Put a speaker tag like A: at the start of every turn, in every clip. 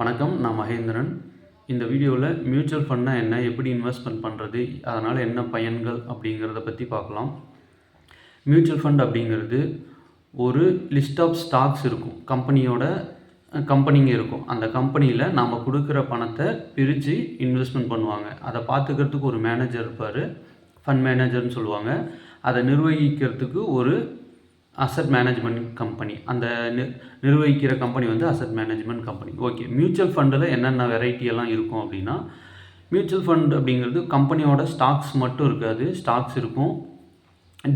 A: வணக்கம் நான் மகேந்திரன். இந்த வீடியோவில் மியூச்சுவல் ஃபண்ட்னா என்ன எப்படி இன்வெஸ்ட்மெண்ட் பண்ணுறது அதனால் என்ன பயன்கள் அப்படிங்கிறத பற்றி பார்க்கலாம். மியூச்சுவல் ஃபண்ட் அப்படிங்கிறது ஒரு லிஸ்ட் ஆஃப் ஸ்டாக்ஸ் இருக்கும். கம்பெனியோட கம்பெனிங்க இருக்கும். அந்த கம்பெனியில் நாம் கொடுக்குற பணத்தை பிரித்து இன்வெஸ்ட்மெண்ட் பண்ணுவாங்க. அதை பார்த்துக்கிறதுக்கு ஒரு மேனேஜர் இருப்பார். ஃபண்ட் மேனேஜர்னு சொல்லுவாங்க. அதை நிர்வகிக்கிறதுக்கு ஒரு அசட் மேனேஜ்மெண்ட் கம்பெனி அந்த நி நிர்வகிக்கிற கம்பெனி வந்து asset management company okay mutual ஃபண்டில் என்னென்ன வெரைட்டி எல்லாம் இருக்கும் அப்படின்னா மியூச்சுவல் ஃபண்ட் அப்படிங்கிறது கம்பெனியோட ஸ்டாக்ஸ் மட்டும் இருக்காது ஸ்டாக்ஸ் இருக்கும்.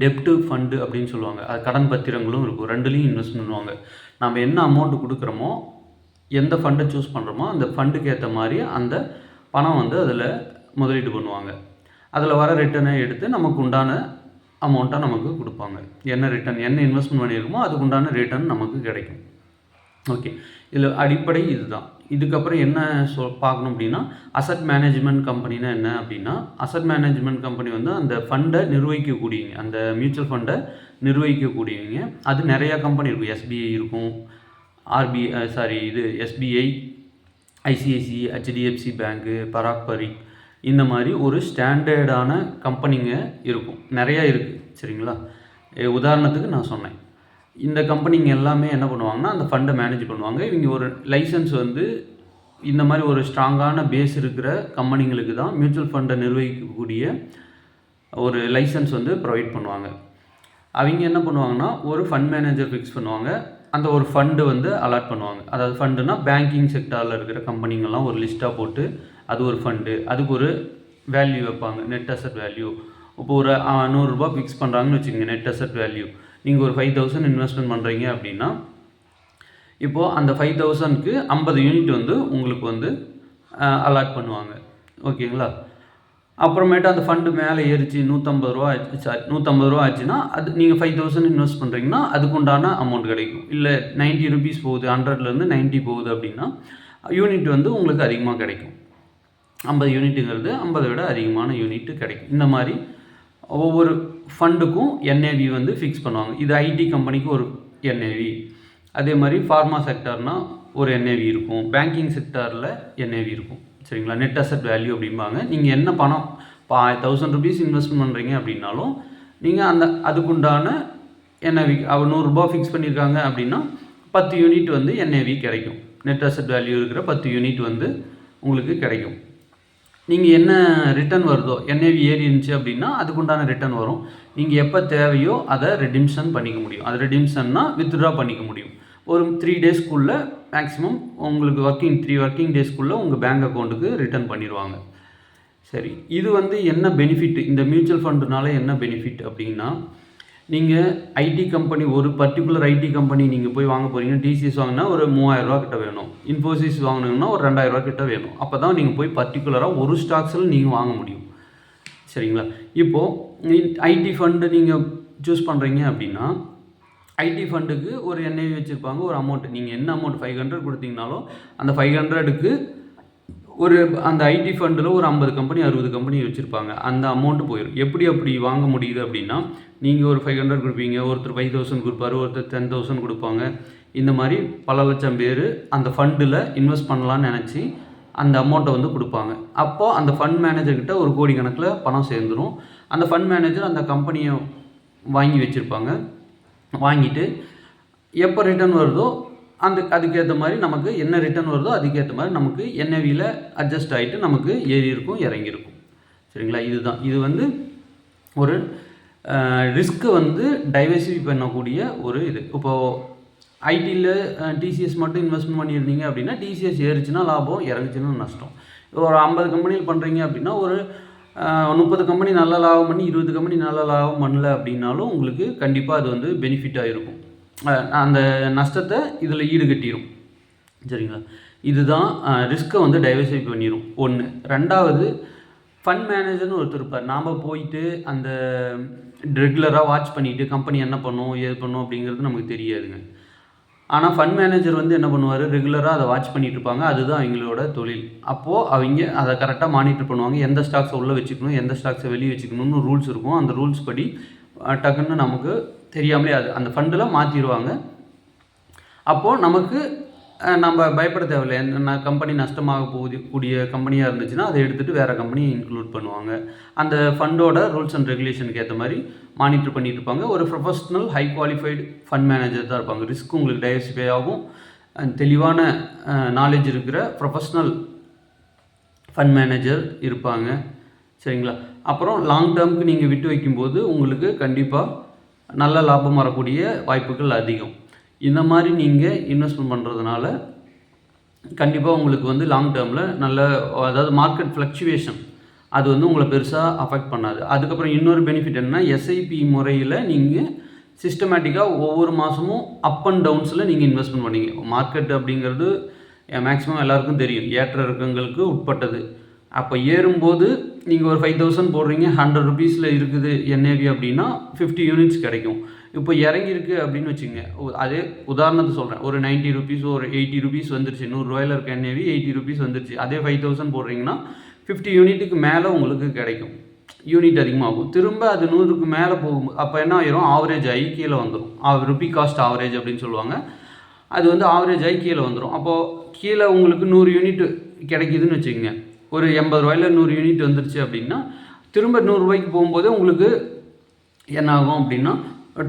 A: டெப்ட்டு ஃபண்டு அப்படின்னு சொல்லுவாங்க. அது கடன் பத்திரங்களும் இருக்கும். ரெண்டுலேயும் இன்வெஸ்ட் பண்ணுவாங்க. நம்ம என்ன அமௌண்ட் கொடுக்குறோமோ எந்த ஃபண்டை சூஸ் பண்ணுறோமோ அந்த ஃபண்டுக்கு ஏற்ற மாதிரி அந்த பணம் வந்து அதில் முதலீடு பண்ணுவாங்க. அதில் வர ரிட்டர்னை எடுத்து நமக்கு உண்டான அமௌண்ட்டாக நமக்கு கொடுப்பாங்க. என்ன ரிட்டர்ன் என்ன இன்வெஸ்ட்மெண்ட் பண்ணியிருக்கோமோ அதுக்குண்டான ரிட்டர்ன் நமக்கு கிடைக்கும். ஓகே இதில் அடிப்படை இதுதான். இதுக்கப்புறம் என்ன சொ பார்க்கணும் அப்படின்னா அசட் மேனேஜ்மெண்ட் கம்பெனினா என்ன அப்படின்னா அசட் மேனேஜ்மெண்ட் கம்பெனி வந்து அந்த ஃபண்டை நிர்வகிக்கக்கூடியவங்க அந்த மியூச்சுவல் ஃபண்டை நிர்வகிக்கக்கூடியவங்க. அது நிறையா கம்பெனி இருக்கும். எஸ்பிஐ இருக்கும். ஆர்பிஐ சாரி இது எஸ்பிஐ ஐசிஐசி ஹெச்டிஎஃப்சி பேங்க்கு பராக் பரிக் இந்த மாதிரி ஒரு ஸ்டாண்டர்டான கம்பெனிங்க இருக்கும். நிறையா இருக்குது சரிங்களா? உதாரணத்துக்கு நான் சொன்னேன். இந்த கம்பெனிங்க எல்லாமே என்ன பண்ணுவாங்கன்னா அந்த ஃபண்டை மேனேஜ் பண்ணுவாங்க. இவங்க ஒரு லைசன்ஸ் வந்து இந்த மாதிரி ஒரு ஸ்ட்ராங்கான பேஸ் இருக்கிற கம்பெனிங்களுக்கு தான் மியூச்சுவல் ஃபண்டை நிர்வகிக்கக்கூடிய ஒரு லைசன்ஸ் வந்து ப்ரொவைட் பண்ணுவாங்க. அவங்க என்ன பண்ணுவாங்கன்னா ஒரு ஃபண்ட் மேனேஜர் ஃபிக்ஸ் பண்ணுவாங்க. அந்த ஒரு ஃபண்டு வந்து அலாட் பண்ணுவாங்க. அதாவது ஃபண்டுனா பேங்கிங் செக்டாரில் இருக்கிற கம்பெனிங்கெல்லாம் ஒரு லிஸ்ட்டாக போட்டு அது ஒரு ஃபண்டு அதுக்கு ஒரு வேல்யூ வைப்பாங்க. நெட் அசட் வேல்யூ இப்போ ஒரு நூறுரூபா ஃபிக்ஸ் பண்ணுறாங்கன்னு வச்சுக்கோங்க நெட் அசட் வேல்யூ நீங்கள் ஒரு ஃபைவ் தௌசண்ட் இன்வெஸ்ட்மெண்ட் பண்ணுறீங்க அப்படின்னா இப்போது அந்த ஃபைவ் தௌசண்ட்க்கு ஐம்பது யூனிட் வந்து உங்களுக்கு வந்து அலாட் பண்ணுவாங்க. ஓகேங்களா அப்புறமேட்டு அந்த ஃபண்டு மேலே ஏறிச்சு நூற்றம்பது ரூபா ஆச்சு சாரி நூற்றம்பது ரூபா ஆச்சுன்னா அது நீங்கள் ஃபைவ் தௌசண்ட் இன்வெஸ்ட் பண்ணுறீங்கன்னா அதுக்குண்டான அமௌண்ட் கிடைக்கும். இல்லை நைன்ட்டி ருபீஸ் போகுது ஹண்ட்ரட்லேருந்து நைன்ட்டி போகுது அப்படின்னா யூனிட் வந்து உங்களுக்கு அதிகமாக கிடைக்கும். ஐம்பது யூனிட்டுங்கிறது ஐம்பதை விட அதிகமான யூனிட்டு கிடைக்கும். இந்த மாதிரி ஒவ்வொரு ஃபண்டுக்கும் என்ஏவி வந்து ஃபிக்ஸ் பண்ணுவாங்க. இது ஐடி கம்பெனிக்கு ஒரு என்ஏவி அதே மாதிரி ஃபார்மா செக்டர்னால் ஒரு என்ஏவி இருக்கும். பேங்கிங் செக்டாரில் என்ஏவி இருக்கும். சரிங்களா? நெட் அசட் வேல்யூ அப்படிம்பாங்க. நீங்கள் என்ன பணம் பா தௌசண்ட் ருபீஸ் இன்வெஸ்ட்மெண்ட் பண்ணுறீங்க அப்படின்னாலும் நீங்கள் அந்த அதுக்குண்டான என்ஏவி அவ நூறுரூபா ஃபிக்ஸ் பண்ணியிருக்காங்க அப்படின்னா பத்து யூனிட் வந்து என்ஏவி கிடைக்கும். நெட் அசட் வேல்யூ இருக்கிற பத்து யூனிட் வந்து உங்களுக்கு கிடைக்கும். நீங்கள் என்ன ரிட்டர்ன் வருதோ என்ஏவி ஏறி இருந்துச்சு அப்படின்னா அதுக்குண்டான ரிட்டர்ன் வரும். நீங்கள் எப்போ தேவையோ அதை ரெடிம்ஷன் பண்ணிக்க முடியும். அது ரெடிம்ஷன்னா வித்ட்ரா பண்ணிக்க முடியும். ஒரு த்ரீ டேஸ்க்குள்ளே மேக்ஸிமம் உங்களுக்கு ஒர்க்கிங் த்ரீ ஒர்க்கிங் டேஸ்க்குள்ளே உங்கள் பேங்க் அக்கௌண்ட்டுக்கு ரிட்டர்ன் பண்ணிடுவாங்க சரி இது வந்து என்ன பெனிஃபிட் இந்த மியூச்சுவல் ஃபண்டுனால என்ன பெனிஃபிட் அப்படின்னா நீங்கள் ஐடி கம்பெனி ஒரு பர்டிகுலர் ஐடி கம்பெனி நீங்கள் போய் வாங்க போகிறீங்க டிசிஎஸ் வாங்கினா ஒரு மூவாயிரரூவா கிட்ட வேணும். இன்ஃபோசிஸ் வாங்கினீங்கன்னா ஒரு ரெண்டாயிரரூவா கிட்ட வேணும். அப்போ தான் நீங்கள் போய் பர்டிகுலராக ஒரு ஸ்டாக்ஸில் நீங்கள் வாங்க முடியும். சரிங்களா? இப்போது ஐடி ஃபண்டு நீங்கள் சூஸ் பண்ணுறீங்க அப்படின்னா ஐடி ஃபண்டுக்கு ஒரு என்ஐவி வச்சுருப்பாங்க. ஒரு அமௌண்ட் நீங்கள் என்ன அமௌண்ட் ஃபைவ் ஹண்ட்ரட் கொடுத்தீங்கனாலும் அந்த ஃபைவ் ஹண்ட்ரடுக்கு ஒரு அந்த ஐடி ஃபண்டில் ஒரு ஐம்பது கம்பெனி அறுபது கம்பெனி வச்சுருப்பாங்க. அந்த அமௌண்ட்டு போயிடும் எப்படி அப்படி வாங்க முடியுது அப்படின்னா நீங்கள் ஒரு ஃபைவ் ஹண்ட்ரட் கொடுப்பீங்க ஒருத்தர் ஃபைவ் தௌசண்ட் கொடுப்பாரு ஒருத்தர் டென் தௌசண்ட் கொடுப்பாங்க. இந்த மாதிரி பல லட்சம் பேர் அந்த ஃபண்டில் இன்வெஸ்ட் பண்ணலான்னு நினச்சி அந்த அமௌண்ட்டை வந்து கொடுப்பாங்க. அப்போது அந்த ஃபண்ட் மேனேஜர்கிட்ட ஒரு கோடி கணக்கில் பணம் சேர்ந்துடும் அந்த ஃபண்ட் மேனேஜர் அந்த கம்பெனியை வாங்கி வச்சுருப்பாங்க. வாங்கிட்டு எப்போ ரிட்டர்ன் வருதோ அந்த அதுக்கேற்ற மாதிரி நமக்கு என்ன ரிட்டர்ன் வருதோ அதுக்கேற்ற மாதிரி நமக்கு என்ஐவியில் அட்ஜஸ்ட் ஆகிட்டு நமக்கு ஏறி இருக்கும் இறங்கிருக்கும் சரிங்களா? இதுதான். இது வந்து ஒரு ரிஸ்க்கை வந்து டைவர்சிஃபை பண்ணக்கூடிய ஒரு இது. இப்போது ஐடியில் டிசிஎஸ் மட்டும் இன்வெஸ்ட்மெண்ட் பண்ணியிருந்தீங்க அப்படின்னா டிசிஎஸ் ஏறிச்சுன்னா லாபம் இறங்குச்சுன்னா நஷ்டம். இப்போ ஒரு ஐம்பது கம்பெனியில் பண்ணுறீங்க அப்படின்னா ஒரு முப்பது கம்பெனி நல்ல லாபம் பண்ணி இருபது கம்பெனி நல்ல லாபம் பண்ணல அப்படின்னாலும் உங்களுக்கு கண்டிப்பாக அது வந்து பெனிஃபிட்டாக இருக்கும் அந்த நஷ்டத்தை இதில் ஈடுகட்டிடும் சரிங்களா? இதுதான் ரிஸ்க்கை வந்து டைவர்சிஃபை பண்ணிடும் ஒன்று ரெண்டாவது ஃபண்ட் மேனேஜர்னு ஒருத்தர் இருப்பார். நாம் போயிட்டு அந்த ரெகுலராக வாட்ச் பண்ணிவிட்டு கம்பெனி என்ன பண்ணும் ஏது பண்ணும் அப்படிங்கிறது நமக்கு தெரியாதுங்க. ஆனால் ஃபண்ட் மேனேஜர் வந்து என்ன பண்ணுவார்? ரெகுலராக அதை வாட்ச் பண்ணிட்டு இருப்பாங்க. அதுதான் அவங்களோட தொழில். அப்போது அவங்க அதை கரெக்டாக மானிட்டர் பண்ணுவாங்க. எந்த ஸ்டாக்ஸை உள்ளே வச்சுக்கணும் எந்த ஸ்டாக்ஸை வெளியே வச்சுக்கணும்னு ரூல்ஸ் இருக்கும். அந்த ரூல்ஸ் படி டக்குன்னு நமக்கு தெரியாமலே அது அந்த ஃபண்டில் மாற்றிடுவாங்க அப்போது நமக்கு நம்ம பயப்பட தேவையில்லை. என்ன கம்பெனி நஷ்டமாக போகுது கூடிய கம்பெனியாக இருந்துச்சுன்னா அதை எடுத்துகிட்டு வேறு கம்பெனி இன்க்ளூட் பண்ணுவாங்க. அந்த ஃபண்டோட ரூல்ஸ் அண்ட் ரெகுலேஷனுக்கு ஏற்ற மாதிரி மானிட்டர் பண்ணிட்டு இருப்பாங்க. ஒரு professional high qualified fund manager தான் இருப்பாங்க. ரிஸ்க் உங்களுக்கு டைவர்சிஃபை ஆகும். தெளிவான நாலேஜ் இருக்கிற ப்ரொஃபஷ்னல் ஃபண்ட் மேனேஜர் இருப்பாங்க. சரிங்களா? அப்புறம் லாங் டேர்முக்கு நீங்கள் விட்டு வைக்கும்போது உங்களுக்கு கண்டிப்பாக நல்ல லாபம் வரக்கூடிய வாய்ப்புகள் அதிகம். இந்த மாதிரி நீங்கள் இன்வெஸ்ட்மெண்ட் பண்ணுறதுனால கண்டிப்பாக உங்களுக்கு வந்து லாங் டேர்மில் நல்ல அதாவது மார்க்கெட் ஃப்ளக்சுவேஷன் அது வந்து உங்களை பெருசாக அஃபெக்ட் பண்ணாது. அதுக்கப்புறம் இன்னொரு பெனிஃபிட் என்னென்னா எஸ்ஐபி முறையில் நீங்கள் சிஸ்டமேட்டிக்காக ஒவ்வொரு மாதமும் அப் அண்ட் டவுன்ஸில் நீங்கள் இன்வெஸ்ட்மெண்ட் பண்ணீங்க. மார்க்கெட் அப்படிங்கிறது மேக்ஸிமம் எல்லாருக்கும் தெரியும். ஏற்ற இறக்கங்களுக்கு உட்பட்டது. அப்போ ஏறும்போது நீங்கள் ஒரு ஃபைவ் தௌசண்ட் போடுறீங்க ஹண்ட்ரட் ருபீஸில் இருக்குது என்ஏவி அப்படின்னா ஃபிஃப்டி யூனிட்ஸ் கிடைக்கும். இப்போ இறங்கியிருக்கு அப்படின்னு வச்சுங்க அதே உதாரணத்தை சொல்கிறேன் ஒரு 90 ருபீஸ் ஒரு எயிட்டி ருபீஸ் வந்துருச்சு. நூறுரூவாயில் இருக்க என்ஏவி எயிட்டி ருபீஸ் வந்துருச்சு. அதே ஃபைவ் தௌசண்ட் போடுறீங்கன்னா ஃபிஃப்டி யூனிட்டுக்கு மேலே உங்களுக்கு கிடைக்கும். யூனிட் அதிகமாகும். திரும்ப அது நூறுக்கு மேலே போகும் அப்போ என்ன ஆயிரும்? ஆவரேஜ் ஆகி கீழே வந்துடும் ருபி காஸ்ட் ஆவரேஜ் அப்படின்னு சொல்லுவாங்க. அது வந்து ஆவரேஜ் ஆகி கீழே வந்துடும் அப்போது கீழே உங்களுக்கு நூறு யூனிட் கிடைக்குதுன்னு வச்சுக்கோங்க. ஒரு எண்பது ரூபாயில நூறு யூனிட் வந்துருச்சு அப்படின்னா திரும்ப நூறுரூவாய்க்கு போகும்போது உங்களுக்கு என்ன ஆகும் அப்படின்னா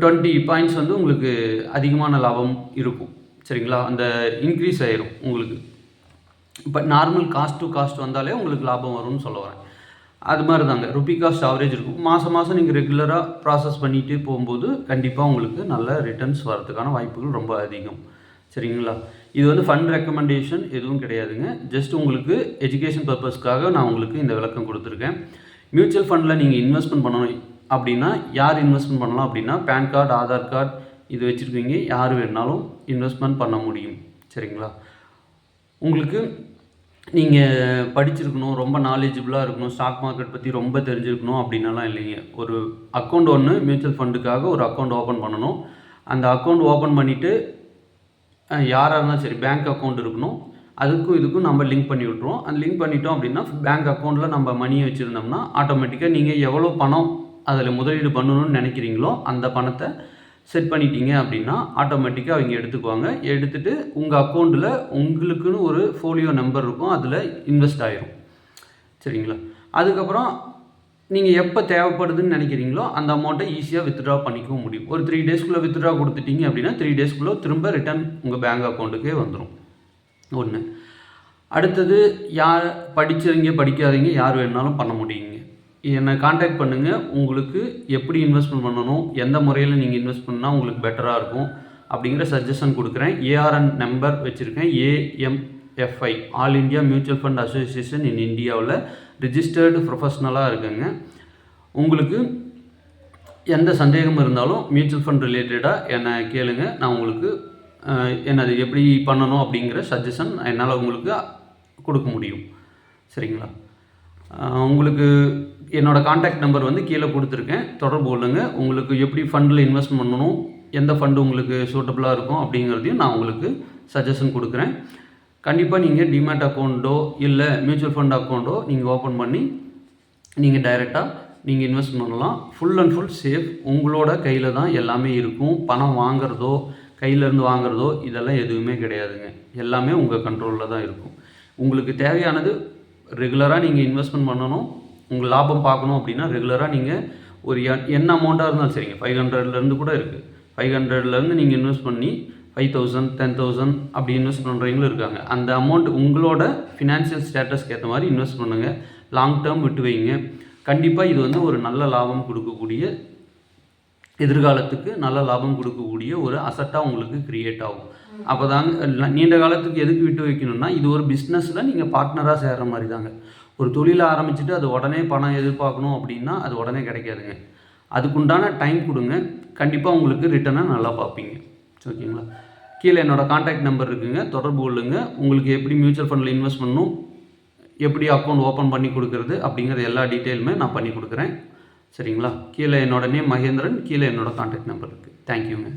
A: டுவெண்ட்டி பாயிண்ட்ஸ் வந்து உங்களுக்கு அதிகமான லாபம் இருக்கும். சரிங்களா? அந்த இன்க்ரீஸ் ஆயிரும் உங்களுக்கு. இப்போ நார்மல் காஸ்ட் டு காஸ்ட் வந்தாலே உங்களுக்கு லாபம் வரும்னு சொல்ல வரேன். அது மாதிரி தாங்க ருபி காஸ்ட் ஆவரேஜ் இருக்கும் மாதம் மாதம் நீங்கள் ரெகுலராக ப்ராசஸ் பண்ணிகிட்டே போகும்போது கண்டிப்பாக உங்களுக்கு நல்ல ரிட்டர்ன்ஸ் வரதுக்கான வாய்ப்புகள் ரொம்ப அதிகம். சரிங்களா? இது வந்து ஃபண்ட் ரெக்கமெண்டேஷன் எதுவும் கிடையாதுங்க. ஜஸ்ட் உங்களுக்கு எஜுகேஷன் பர்பஸ்க்காக நான் உங்களுக்கு இந்த விளக்கம் கொடுத்துருக்கேன். மியூச்சுவல் ஃபண்டில் நீங்கள் இன்வெஸ்ட்மெண்ட் பண்ணணும் அப்படின்னா யார் இன்வெஸ்ட்மெண்ட் பண்ணலாம் அப்படின்னா பேன் கார்டு ஆதார் கார்டு இது வச்சுருக்கீங்க. யார் வேணாலும் இன்வெஸ்ட்மெண்ட் பண்ண முடியும். சரிங்களா? உங்களுக்கு நீங்கள் படிச்சிருக்கணும் ரொம்ப நாலேஜபிளாக இருக்கணும் ஸ்டாக் மார்க்கெட் பற்றி ரொம்ப தெரிஞ்சிருக்கணும் அப்படின்னலாம் இல்லைங்க. ஒரு அக்கௌண்ட் ஒன்று மியூச்சுவல் ஃபண்டுக்காக ஒரு அக்கௌண்ட் ஓப்பன் பண்ணணும். அந்த அக்கௌண்ட் ஓப்பன் பண்ணிவிட்டு யாராக இருந்தாலும் சரி பேங்க் அக்கௌண்ட் இருக்கணும். அதுக்கும் இதுக்கும் நம்ம லிங்க் பண்ணி விட்ருவோம் அந்த லிங்க் பண்ணிட்டோம் அப்படின்னா பேங்க் அக்கௌண்ட்டில் நம்ம மணியை வச்சுருந்தோம்னா ஆட்டோமேட்டிக்காக நீங்கள் எவ்வளோ பணம் அதில் முதலீடு பண்ணணும்னு நினைக்கிறீங்களோ அந்த பணத்தை செட் பண்ணிட்டீங்க அப்படின்னா ஆட்டோமேட்டிக்காக அவங்க எடுத்துக்குவாங்க. எடுத்துகிட்டு உங்கள் அக்கௌண்ட்டில் உங்களுக்குன்னு ஒரு ஃபோலியோ நம்பர் இருக்கும். அதில் இன்வெஸ்ட் ஆகிரும் சரிங்களா? அதுக்கப்புறம் நீங்கள் எப்போ தேவைப்படுதுன்னு நினைக்கிறீங்களோ அந்த அமௌண்ட்டை ஈஸியாக வித்ட்ரா பண்ணிக்கவும் முடியும். ஒரு த்ரீ டேஸ்க்குள்ளே வித்ட்ரா கொடுத்துட்டீங்க அப்படின்னா த்ரீ டேஸ்க்குள்ளே திரும்ப ரிட்டர்ன் உங்கள் பேங்க் அக்கௌண்ட்டுக்கே வந்துடும் ஒன்று அடுத்தது யார் படிச்சவங்க படிக்காதவங்க யார் வேணாலும் பண்ண முடியுங்க. என்னை காண்டாக்ட் பண்ணுங்கள் உங்களுக்கு எப்படி இன்வெஸ்ட்மெண்ட் பண்ணணும் எந்த முறையில் நீங்கள் இன்வெஸ்ட் பண்ணால் உங்களுக்கு பெட்டராக இருக்கும் அப்படிங்கிற சஜஷன் கொடுக்குறேன். ஏஆர்என் நம்பர் வச்சுருக்கேன். A M F I all India mutual fund association in இந்தியாவில் ரிஜிஸ்டர்டு ப்ரொஃபஷ்னலாக இருக்குங்க. உங்களுக்கு எந்த சந்தேகம் இருந்தாலும் மியூச்சுவல் ஃபண்ட் ரிலேட்டடாக என்னை கேளுங்க. நான் உங்களுக்கு என்னது எப்படி பண்ணணும் அப்படிங்கிற சஜஷன் என்னால் உங்களுக்கு கொடுக்க முடியும். சரிங்களா? உங்களுக்கு என்னோடய காண்டாக்ட் நம்பர் வந்து கீழே கொடுத்துருக்கேன். தொடர்பு கொள்ளுங்கள் உங்களுக்கு எப்படி ஃபண்டில் இன்வெஸ்ட் பண்ணணும் எந்த ஃபண்டு உங்களுக்கு சூட்டபுளாக இருக்கும் அப்படிங்கிறதையும் நான் உங்களுக்கு சஜஷன் கொடுக்குறேன். கண்டிப்பாக நீங்கள் டிமேட் அக்கௌண்ட்டோ இல்லை மியூச்சுவல் ஃபண்ட் அக்கௌண்ட்டோ நீங்கள் ஓப்பன் பண்ணி நீங்கள் டைரெக்டாக நீங்கள் இன்வெஸ்ட் பண்ணலாம். ஃபுல் அண்ட் ஃபுல் சேஃப் உங்களோட கையில் தான் எல்லாமே இருக்கும். பணம் வாங்குறதோ கையிலேருந்து வாங்குறதோ இதெல்லாம் எதுவுமே கிடையாதுங்க. எல்லாமே உங்கள் கண்ட்ரோலில் தான் இருக்கும். உங்களுக்கு தேவையானது ரெகுலராக நீங்கள் இன்வெஸ்ட்மெண்ட் பண்ணணும். உங்கள் லாபம் பார்க்கணும் அப்படின்னா ரெகுலராக நீங்கள் ஒரு எ- என்ன அமௌண்ட்டாக இருந்தாலும் சரிங்க. ஃபைவ் ஹண்ட்ரட்லேருந்து கூட இருக்குது ஃபைவ் ஹண்ட்ரட்லேருந்து நீங்கள் இன்வெஸ்ட் பண்ணி ஃபைவ் தௌசண்ட் டென் தௌசண்ட் அப்படி இன்வெஸ்ட் பண்ணுறவங்களும் இருக்காங்க. அந்த அமௌண்ட் உங்களோட ஃபினான்ஷியல் ஸ்டேட்டஸ்க்கு ஏற்ற மாதிரி இன்வெஸ்ட் பண்ணுங்கள் லாங் டேர்ம் விட்டு வைங்க. கண்டிப்பாக இது வந்து ஒரு நல்ல லாபம் கொடுக்கக்கூடிய எதிர்காலத்துக்கு நல்ல லாபம் கொடுக்கக்கூடிய ஒரு அசட்டாக உங்களுக்கு க்ரியேட் ஆகும். அப்போ தாங்க நீண்ட காலத்துக்கு எதுக்கு விட்டு வைக்கணும்னா இது ஒரு பிஸ்னஸில் நீங்கள் பார்ட்னராக சேர்கிற மாதிரி தாங்க. ஒரு தொழிலை ஆரம்பிச்சுட்டு அது உடனே பணம் எதிர்பார்க்கணும் அப்படின்னா அது உடனே கிடைக்காதுங்க. அதுக்குண்டான டைம் கொடுங்க. கண்டிப்பாக உங்களுக்கு ரிட்டனை நல்லா பார்ப்பீங்க. ஓகேங்களா? கீழே என்னோட காண்டாக்ட் நம்பர் இருக்குங்க. தொடர்பு கொள்ளுங்க. உங்களுக்கு எப்படி மியூச்சுவல் ஃபண்டில் இன்வெஸ்ட் பண்ணணும் எப்படி அக்கௌண்ட் ஓப்பன் பண்ணி கொடுக்குறது அப்படிங்கிற எல்லா டீட்டெயிலுமே நான் பண்ணி கொடுக்குறேன். சரிங்களா? கீழே என்னோட நேம் மகேந்திரன் கீழே என்னோட காண்டாக்ட் நம்பர் இருக்குது தேங்க்யூங்க